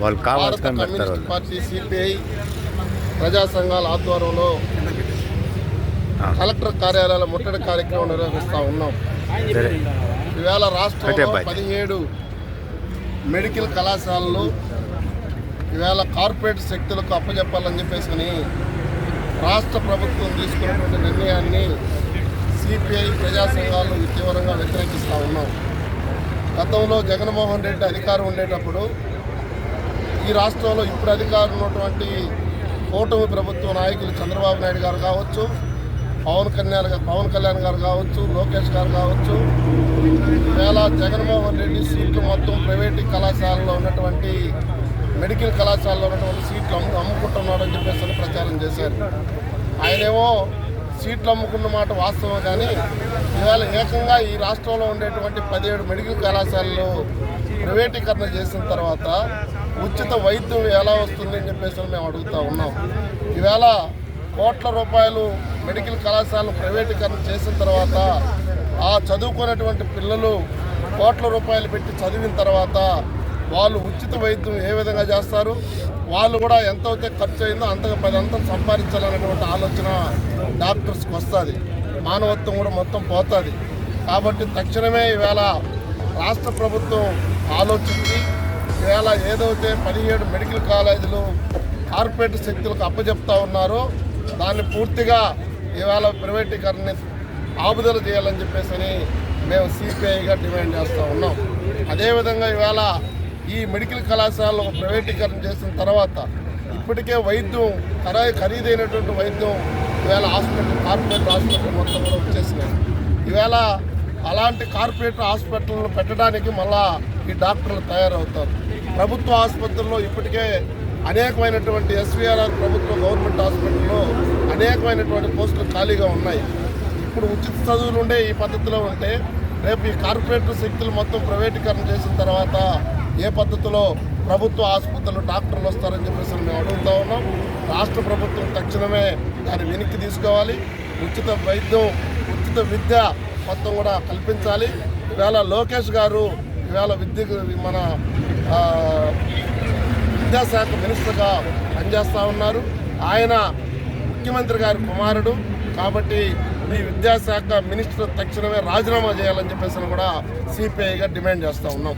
వాళ్ళు కావాల్సిన పెడతారు కమ్యూనిస్ట్ వాళ్ళు పార్టీ సిపిఐ ప్రజా సంఘాల ఆధ్వర్యంలో. కలెక్టర్ కార్యాలయాల ముట్టడి కార్యక్రమం నిర్వహిస్తూ ఉన్నాం ఈవేళ రాష్ట్రంలో బాయ్. పదిహేడు మెడికల్ కళాశాలలు ఈవేళ కార్పొరేట్ శక్తులకు అప్పచెప్పాలని చెప్పేసి రాష్ట్ర ప్రభుత్వం తీసుకున్నటువంటి నిర్ణయాన్ని సిపిఐ ప్రజా సంఘాలు తీవ్రంగా వ్యతిరేకిస్తూ ఉన్నాం గతంలో జగన్మోహన్ రెడ్డి అధికారం ఉండేటప్పుడు ఈ రాష్ట్రంలో ఇప్పుడు అధికారం ఉన్నటువంటి కూటమి ప్రభుత్వ నాయకులు చంద్రబాబు నాయుడు గారు కావచ్చు పవన్ కళ్యాణ్ గారు పవన్ కళ్యాణ్ గారు కావచ్చు లోకేష్ గారు కావచ్చు ఇలా జగన్మోహన్ రెడ్డి సీట్లు మొత్తం ప్రైవేటు కళాశాలలో ఉన్నటువంటి మెడికల్ కళాశాలలో ఉన్నటువంటి సీట్లు అమ్ము అమ్ముకుంటున్నాడని చెప్పేసి ప్రచారం చేశారు. ఆయనేమో సీట్లు అమ్ముకున్న మాట వాస్తవం కానీ ఇవాళ ఏకంగా ఈ రాష్ట్రంలో ఉండేటువంటి పదిహేడు మెడికల్ కళాశాలలు ప్రైవేటీకరణ చేసిన తర్వాత ఉచిత వైద్యం ఎలా వస్తుంది అని చెప్పేసి మేము అడుగుతా ఉన్నాం. ఈవేళ కోట్ల రూపాయలు మెడికల్ కళాశాలను ప్రైవేటీకరణ చేసిన తర్వాత ఆ చదువుకునేటువంటి పిల్లలు కోట్ల రూపాయలు పెట్టి చదివిన తర్వాత వాళ్ళు ఉచిత వైద్యం ఏ విధంగా చేస్తారు? వాళ్ళు కూడా ఎంత అయితే ఖర్చు అయిందో అంతగా పది అంతం సంపాదించాలనేటువంటి ఆలోచన డాక్టర్స్కి వస్తుంది. మానవత్వం కూడా మొత్తం పోతుంది. కాబట్టి తక్షణమే ఈవేళ రాష్ట్ర ప్రభుత్వం ఆలోచించి ఈవేళ ఏదైతే పదిహేడు మెడికల్ కాలేజీలు కార్పొరేట్ శక్తులకు అప్పచెప్తా ఉన్నారో దాన్ని పూర్తిగా ఇవాళ ప్రైవేటీకరణని ఆపుదల చేయాలని చెప్పేసి అని మేము సిపిఐగా డిమాండ్ చేస్తూ ఉన్నాం. అదేవిధంగా ఇవాళ ఈ మెడికల్ కళాశాలలో ప్రైవేటీకరణ చేసిన తర్వాత ఇప్పటికే వైద్యం ఖరా ఖరీదైనటువంటి వైద్యం ఈవేళ హాస్పిటల్ కార్పొరేట్ హాస్పిటల్ మొత్తం కూడా వచ్చేసినాయి. ఈవేళ అలాంటి కార్పొరేట్ హాస్పిటల్ను పెట్టడానికి మళ్ళా ఈ డాక్టర్లు తయారవుతారు. ప్రభుత్వ ఆసుపత్రుల్లో ఇప్పటికే అనేకమైనటువంటి ఎస్వీఆర్ఆర్ ప్రభుత్వ గవర్నమెంట్ హాస్పిటల్లో అనేకమైనటువంటి పోస్టులు ఖాళీగా ఉన్నాయి. ఇప్పుడు ఉచిత చదువులు ఉండే ఈ పద్ధతిలో ఉంటే రేపు ఈ కార్పొరేట్ శక్తులు మొత్తం ప్రైవేటీకరణ చేసిన తర్వాత ఏ పద్ధతిలో ప్రభుత్వ ఆసుపత్రులు డాక్టర్లు వస్తారని చెప్పేసి మేము అడుగుతా ఉన్నాం. రాష్ట్ర ప్రభుత్వం తక్షణమే దాన్ని వెనక్కి తీసుకోవాలి. ఉచిత వైద్యం ఉచిత విద్య మొత్తం కూడా కల్పించాలి. ఈవేళ లోకేష్ గారు ఈవేళ విద్యకు మన విద్యాశాఖ మినిస్టర్గా పనిచేస్తూ ఉన్నారు. ఆయన ముఖ్యమంత్రి గారి కుమారుడు. కాబట్టి మీ విద్యాశాఖ మినిస్టర్ తక్షణమే రాజీనామా చేయాలని చెప్పేసి కూడా సిపిఐగా డిమాండ్ చేస్తూ ఉన్నాం.